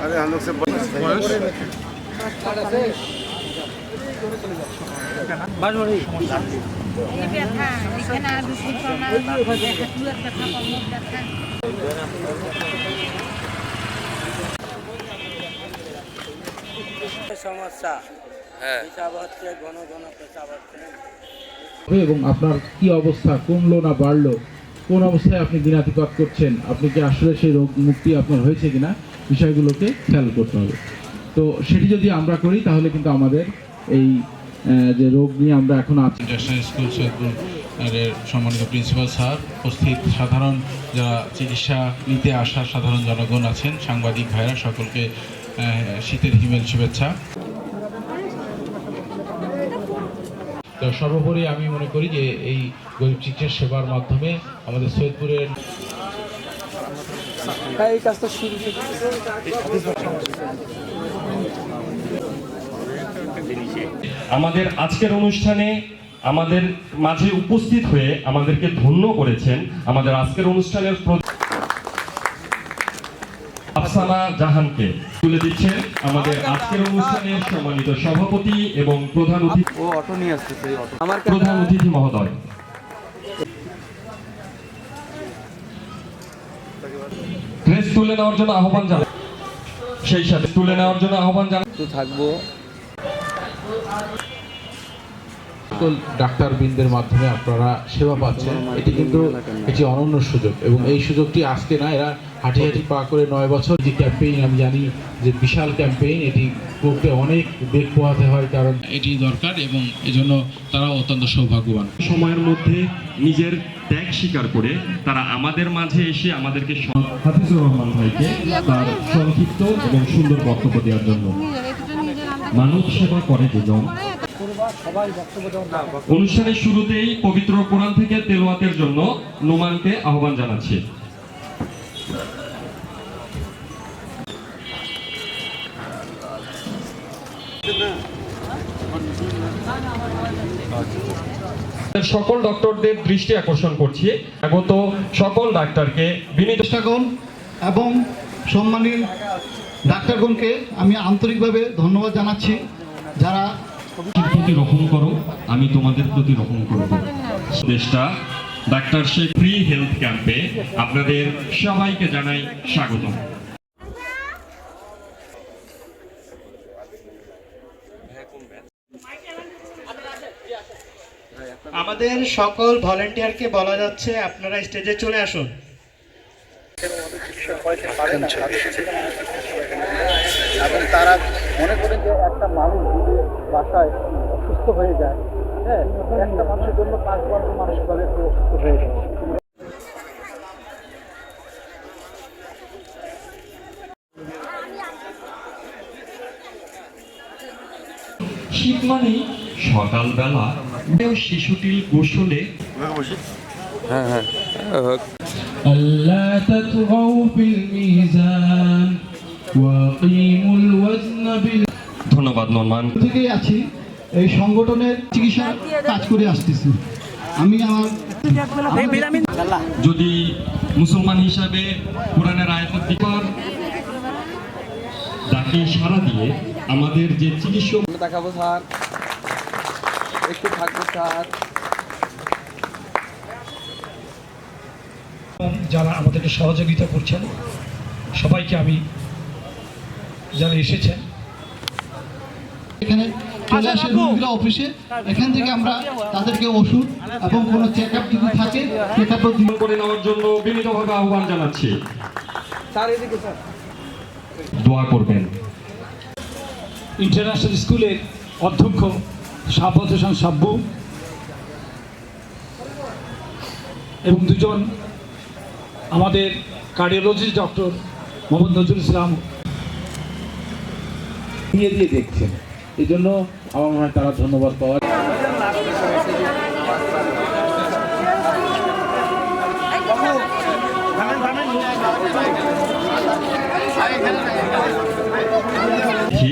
अरे हम लोग से এই ব্যথা এখানে আর দুপুর না হাঁটুয়ার ব্যথা কমর ব্যথা সমস্যা হ্যাঁ পেশাব হচ্ছে ঘন ঘন পেশাব হচ্ছে হবে এবং আপনার কি অবস্থা কমলো না বাড়লো কোন অবস্থায় আপনি দিনাতিপাত করছেন আপনি কি আসলে সেই রোগ মুক্তি আপনার হয়েছে কিনা বিষয়গুলোকে খেয়াল করতে হবে। তো সেটি যদি আমরা করি, তাহলে কিন্তু আমাদের এই যে রোগ নিয়ে আমরা এখন আছি। স্কুল সম্মানিত প্রিন্সিপাল স্যার, উপস্থিত সাধারণ যারা চিকিৎসা নিতে আসা সাধারণ জনগণ আছেন, সাংবাদিক ভাইরা, সকলকে শীতের হিমেল শুভেচ্ছা। তো সর্বোপরি আমি মনে করি যে এই গরিব চিকিৎসা সেবার মাধ্যমে আমাদের সৈয়দপুরের এই কাজটা শুরু আমাদের আজকের অনুষ্ঠানে আমাদের মাঝে উপস্থিত হয়ে আমাদেরকে ধন্য করেছেন আমাদের আজকের অনুষ্ঠানের আফসানা জাহানকে তুলে দিচ্ছেন আমাদের আজকের অনুষ্ঠানের সম্মানিত সভাপতি এবং প্রধান অতিথি অটো নিয়ে আসতেছে আমার প্রধান অতিথি মহোদয়। ক্রেস তুলে নেওয়ার জন্য আহ্বান জানাই। সেই সাথে তুলে নেওয়ার জন্য আহ্বান জানাই। থাকব। সকল ডাক্তারবৃন্দের মাধ্যমে আপনারা সেবা পাচ্ছেন। এটি কিন্তু একটি অনন্য সুযোগ। এবং এই সুযোগটি আজকে না এরা হাঁটি হাঁটি পা করে নয় বছর যে ক্যাম্পেইন আমি জানি যে বিশাল ক্যাম্পেইন এটি করতে অনেক বেগ পোহাতে হয় কারণ এটি দরকার এবং এজন্য তারা অত্যন্ত সৌভাগ্যবান। সময়ের মধ্যে নিজের ত্যাগ স্বীকার করে তারা আমাদের মাঝে এসে আমাদেরকে হাফিজুর রহমান ভাইকে তার সংক্ষিপ্ত এবং সুন্দর বক্তব্য দেওয়ার জন্য। মানব সেবা করে দুজন। অনুষ্ঠানের শুরুতেই পবিত্র কোরআন থেকে তেলোয়াতের জন্য নোমানকে আহ্বান জানাচ্ছি। সকল ডক্টরদের দৃষ্টি আকর্ষণ করছি। আগত সকল ডাক্তারকে বিনীত চেষ্টাগণ এবং সম্মানী ডাক্তারগণকে আমি আন্তরিকভাবে ধন্যবাদ জানাচ্ছি। যারা প্রতি রকম করো আমি তোমাদের প্রতি রকম করব। দেশটা ডাক্তার শেখ ফ্রি হেলথ ক্যাম্পে আপনাদের সবাইকে জানাই স্বাগত আমাদের সকল ভলেন্টিয়ারকে বলা যাচ্ছে আপনারা স্টেজে চলে আসুন। এবং তারা মনে করেন যে একটা মানুষ যদি বাসায় অসুস্থ হয়ে যায় হ্যাঁ একটা মানুষের জন্য পাঁচ বার মানসিকভাবে একটু অসুস্থ হয়ে যায় শীত মানেই সকালবেলা শিশুটির গোসলে ألا تطغوا في الميزان وأقيموا الوزن بال ধন্যবাদ নোমান থেকেই আছি এই সংগঠনের চিকিৎসা কাজ করে আসতেছি। আমি আমার যদি মুসলমান হিসাবে কোরআনের আয়াতের দিকর ডাকে সাড়া দিয়ে আমাদের যে চিকিৎসক দেখাবো স্যার। একটু থাকব স্যার। যারা আমাদেরকে সহযোগিতা করছেন সবাইকে আমি যারা এসেছেন এখানে চলে আসে রোগীরা অফিসে। এখান থেকে আমরা তাদেরকে ওষুধ এবং কোনো চেক আপ যদি থাকে চেক দিই করে নেওয়ার জন্য বিনীতভাবে আহ্বান জানাচ্ছি। স্যার এদিকে স্যার। দোয়া করবেন। ইন্টারন্যাশনাল স্কুলের অধ্যক্ষ সাফত হোসেন সাব্বু এবং দুজন আমাদের কার্ডিওলজিস্ট ডক্টর মোহাম্মদ নজরুল ইসলাম। দিয়ে দিয়ে দেখছেন। এই জন্য আমার মনে হয় তারা ধন্যবাদ পাওয়া কি?